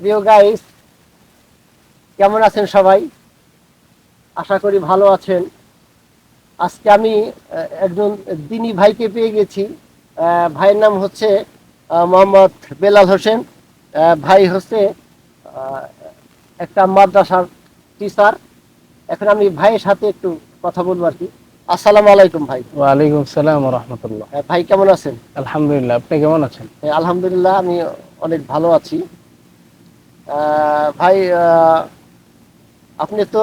প্রিয় গাইস কেমন আছেন সবাই? আশা করি ভালো আছেন। আজকে আমি একজন দিনী ভাইকে পেয়ে গেছি। ভাইয়ের নাম হচ্ছে মোহাম্মদ বেলাল হোসেন। ভাই হচ্ছে একটা মাদ্রাসার টিচার এখন আমি ভাইয়ের সাথে একটু কথা বলব আর কি। আসসালামু আলাইকুম ভাই। ওয়ালাইকুম সালাম রহমতুল্লাহ। ভাই কেমন আছেন? আলহামদুলিল্লাহ আপনি কেমন আছেন? আলহামদুলিল্লাহ আমি অনেক ভালো আছি। ভাই আপনি তো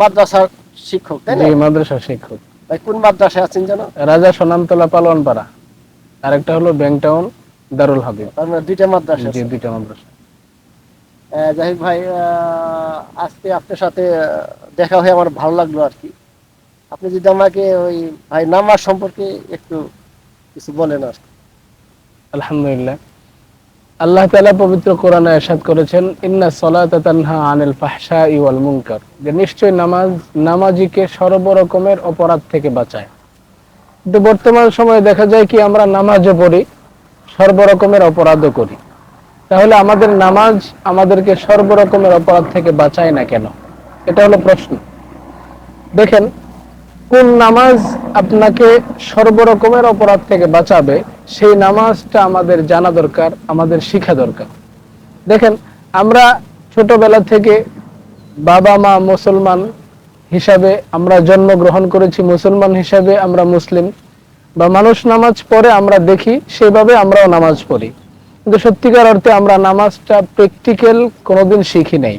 মাদ্রাসার শিক্ষক তাই না? জি মাদ্রাসা শিক্ষক। ভাই কোন মাদ্রাসায় আছেন জানো রাজা সোনামতলা পালোয়ানপাড়া। আরেকটা হলো ব্যাংটাউন দারুল হাবিব। মানে দুইটা মাদ্রাসা জি। দুইটা মাদ্রাসা। যাই ভাই আজকে আপনার সাথে দেখা হয়ে আমার ভালো লাগল আর কি। আপনি যদি আমাকে ওই ভাই নামাজ সম্পর্কে একটু কিছু বলেন আর। আলহামদুলিল্লাহ। আল্লাহ তালা পবিত্র কোরআনে আসাদ করেছেন, ইন্না সলাতানহা আনিল ফাহসা ইউল মুঙ্কার যে নিশ্চয় নামাজ, নামাজিকে সর্বরকমের অপরাধ থেকে বাঁচায়। কিন্তু বর্তমান সময়ে দেখা যায় কি, আমরা নামাজও পড়ি, সর্বরকমের অপরাধও করি। তাহলে আমাদের নামাজ আমাদেরকে সর্বরকমের অপরাধ থেকে বাঁচায় না কেন? এটা হলো প্রশ্ন। দেখেন কোন নামাজ আপনাকে সর্বরকমের অপরাধ থেকে বাঁচাবে, সেই নামাজটা আমাদের জানা দরকার, আমাদের শিখা দরকার। দেখেন, আমরা ছোটবেলা থেকে বাবা, মা মুসলমান হিসাবে আমরা জন্মগ্রহণ করেছি, মুসলমান হিসাবে আমরা মুসলিম। বা মানুষ নামাজ পড়ে, আমরা দেখি, সেভাবে আমরাও নামাজ পড়ি। কিন্তু সত্যিকার অর্থে আমরা নামাজটা প্র্যাকটিক্যাল কোনোদিন শিখি নাই।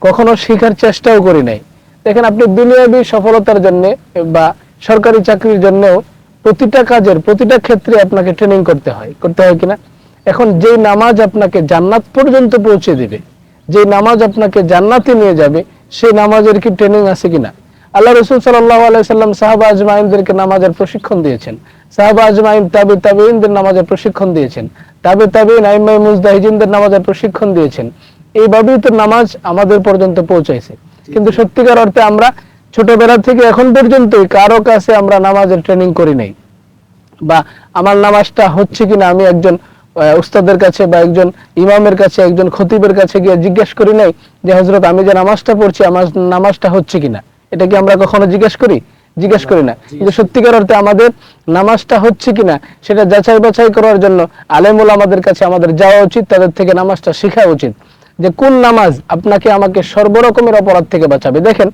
কখনো শিখার চেষ্টাও করি নাই। দেখেন আপনি দুনিয়াবী সফলতার জন্য বা সরকারি চাকরির জন্য প্রতিটা কাজের, প্রতিটা ক্ষেত্রে আপনাকে ট্রেনিং করতে হয়। করতে হয় কিনা? এখন যেই নামাজ আপনাকে জান্নাত পর্যন্ত পৌঁছে দিবে যে নামাজ আপনাকে জান্নাতে নিয়ে যাবে, সেই নামাজের কি ট্রেনিং আছে কিনা? আল্লাহ রসুল সাল্লাহ আলাইসাল্লাম সাহাবা আজমাইনদেরকে নামাজের প্রশিক্ষণ দিয়েছেন। সাহাবা আজমাইন, তাবে তাবেইনদের নামাজের প্রশিক্ষণ দিয়েছেন। তাবে তাবেইন আইমাই মুজদাহিজিনদের নামাজের প্রশিক্ষণ দিয়েছেন। এইভাবেই তো নামাজ আমাদের পর্যন্ত পৌঁছাইছে। কিন্তু সত্যিকার অর্থে আমরা ছোটবেলা থেকে এখন পর্যন্তই কারও কাছে আমরা নামাজের ট্রেনিং করি নাই। বা আমার নামাজটা হচ্ছে কিনা আমি একজন উস্তাদের কাছে বা একজন ইমামের কাছে একজন খতিবের কাছে গিয়ে জিজ্ঞেস করি নাই যে হজরত আমি যে নামাজটা পড়ছি আমার নামাজটা হচ্ছে কিনা? এটা কি আমরা কখনো জিজ্ঞেস করি? জিজ্ঞেস করি না। কিন্তু সত্যিকার অর্থে আমাদের নামাজটা হচ্ছে কিনা সেটা যাচাই বাছাই করার জন্য আলেমুল আমাদের কাছে আমাদের যাওয়া উচিত তাদের থেকে নামাজটা শেখা উচিত। যে কোন নামাজ আপনাকে আমাকে সর্বরকমের অপরাধ থেকে বাঁচাবে? দেখেন,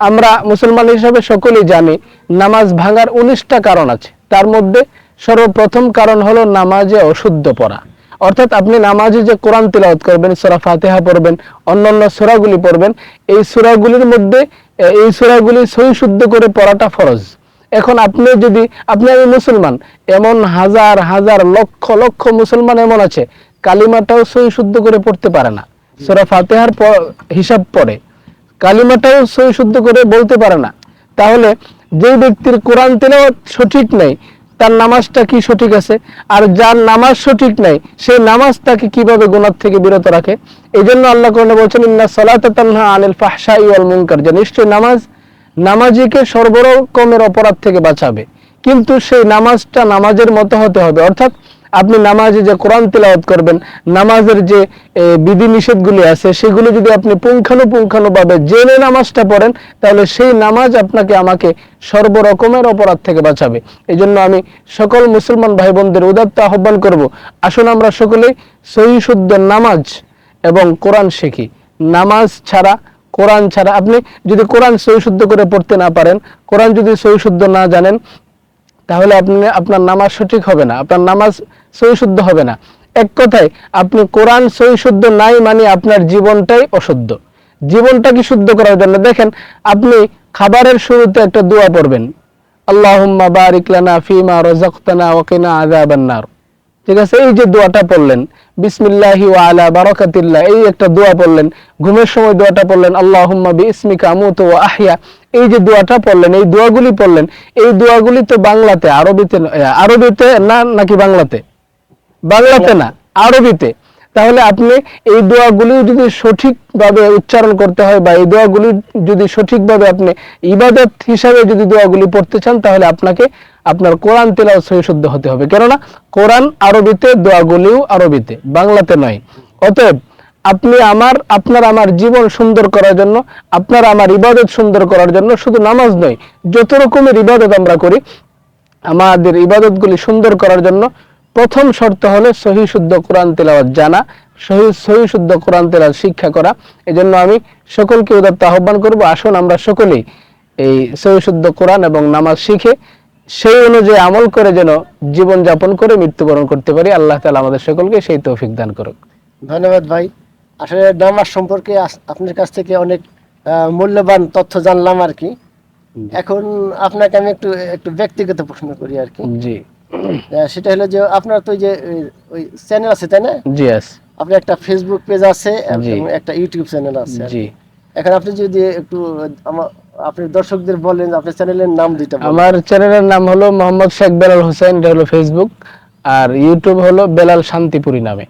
আমরা মুসলমান হিসাবে সকলেই জানি নামাজ ভাঙার উনিশটা কারণ আছে। তার মধ্যে সর্বপ্রথম কারণ হলো নামাজে অশুদ্ধ পড়া। অর্থাৎ আপনি নামাজে যে কোরআন তিলাওয়াত করবেন, সূরা ফাতিহা পড়বেন, অন্যান্য সূরাগুলি পড়বেন, এই সূরাগুলির মধ্যে, এই সোরাগুলি সহি শুদ্ধ করে পড়াটা ফরজ। এখন আপনি যদি, আপনি আমি মুসলমান, এমন হাজার হাজার লক্ষ লক্ষ মুসলমান এমন আছে, কালিমাটাও সহি শুদ্ধ করে পড়তে পারে না। সূরা ফাতিহার হিসাব পড়ে। কালিমাটাও সহি শুদ্ধ করে বলতে পারে না। তাহলে যে ব্যক্তির কোরআন তেলাওয়াত সঠিক নেই, তার নামাজটা কি সঠিক আছে? আর যার নামাজ সঠিক নাই, সেই নামাজ তাকে কীভাবে গুনাহ থেকে বিরত রাখে? এই জন্য আল্লাহ কোরআনে বলছেন, ইন্না সালাতা তানহা আনিল ফাহশাই ওয়াল মুনকার যে নিশ্চয় নামাজ নামাজিকে সর্বরকমের অপরাধ থেকে বাঁচাবে। কিন্তু সেই নামাজটা নামাজের মতো হতে হবে। অর্থাৎ আপনি নামাজে যে কোরআন তেলাওয়াত করবেন, নামাজের যে বিধি নিষেধগুলি আছে, সেগুলো যদি আপনি পুঙ্খানুপুঙ্খানুভাবে জেনে নামাজটা পড়েন, তাহলে সেই নামাজ আপনাকে আমাকে সর্বরকমের অপরাধ থেকে বাঁচাবে। এই জন্য আমি সকল মুসলমান ভাই বোনদের উদাত্ত আহ্বান করব, আসুন আমরা সকলেই সহি শুদ্ধ নামাজ এবং কোরআন শিখি। নামাজ ছাড়া, কোরআন ছাড়া, আপনি যদি কোরআন সহি শুদ্ধ করে পড়তে না পারেন, কোরআন যদি সহি শুদ্ধ না জানেন তাহলে আপনি, আপনার নামাজ সঠিক হবে না, আপনার নামাজ সহি শুদ্ধ হবে না। এক কথায়, আপনি কোরআন সহি শুদ্ধ নাই মানে আপনার জীবনটাই অশুদ্ধ। জীবনটা কি শুদ্ধ করার জন্য? দেখেন, আপনি খাবারের শুরুতে একটা দোয়া পড়বেন। আল্লাহ বারিকলানা ফিমা রাযাকতানা ওকিনা আজাবান্নার ঠিক আছে? এই যে দোয়াটা পড়লেন, বিসমিল্লাহি আলা বারাকাতিল্লাহ, এই একটা দোয়া পড়লেন, ঘুমের সময় দোয়াটা পড়লেন, আল্লাহুম্মা বিইসমিকা আমুতু ওয়া আহইয়া এই যে দোয়াটা পড়লেন, এই দোয়াগুলি পড়লেন, এই দোয়াগুলি তো বাংলাতে, আরবিতে আরবিতে না নাকি বাংলাতে? বাংলাতে না, আরবিতে। তাহলে আপনি এই দোয়াগুলি যদি সঠিকভাবে উচ্চারণ করতে হয় বা এই দোয়াগুলি যদি সঠিকভাবে আপনি ইবাদত হিসাবে যদি দোয়াগুলি পড়তে চান, তাহলে আপনাকে আপনার কোরআন তেলাওয়াত সহি শুদ্ধ হতে হবে। কেননা কোরআন আরবিতে, দোয়াগুলিও আরবিতে, বাংলাতে নয়। অতএব আপনি আমার, আপনার আমার জীবন সুন্দর করার জন্য, আপনার আমার ইবাদত সুন্দর করার জন্য শুধু নামাজ নয়, যত রকমের ইবাদত আমরা করি, আমাদের ইবাদতগুলি সুন্দর করার জন্য প্রথম শর্ত হলো সহি শুদ্ধ কোরআন তেলাওয়াত জানা সহি সহি শুদ্ধ কোরআন তেলাওয়াত শিক্ষা করা। এজন্য আমি সকলকে উদাত্ত আহ্বান করব আসুন আমরা সকলেই এই সহি শুদ্ধ কোরআন এবং নামাজ শিখে সেই অনুযায়ী আমল করে যেন জীবন যাপন করে মৃত্যুবরণ করতে পারি। আল্লাহ তাআলা আমাদের সকলকে সেই তৌফিক দান করুক। ধন্যবাদ ভাই। আসলে নামাজ সম্পর্কে আপনার কাছ থেকে অনেক মূল্যবান তথ্য জানলাম আর কি। এখন আপনাকে আমি একটু একটু ব্যক্তিগত প্রশ্ন করি আর কি। জি। সেটা হলো যে আপনার তো যে ওই- চ্যানেল আছে তাই না? জি আস আপনার একটা ফেসবুক পেজ আছে এবং একটা ইউটিউব চ্যানেল আছে। জি। এখন আপনি যদি একটু আমার আপনি দর্শকদের বলেন আপনার চ্যানেলের নাম দুইটা। আমার চ্যানেলের নাম হলো মোহাম্মদ শেখ বেলাল হোসেন এটা হলো ফেসবুক আর ইউটিউব হলো বেলাল শান্তিপুরি নামে।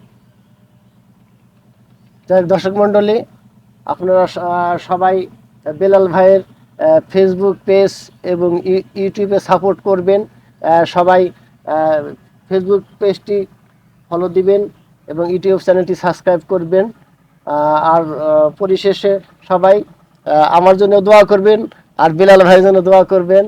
যাই দর্শক মন্ডলী আপনারা সবাই বেলাল ভাইয়ের ফেসবুক পেজ এবং ইউ- ইউটিউবে সাপোর্ট করবেন। সবাই ফেসবুক পেজটি ফলো দিবেন এবং ইউটিউব চ্যানেলটি সাবস্ক্রাইব করবেন। আর পরিশেষে সবাই আমার জন্য দোয়া করবেন আর বিলাল ভাইয়ের জন্য দোয়া করবেন।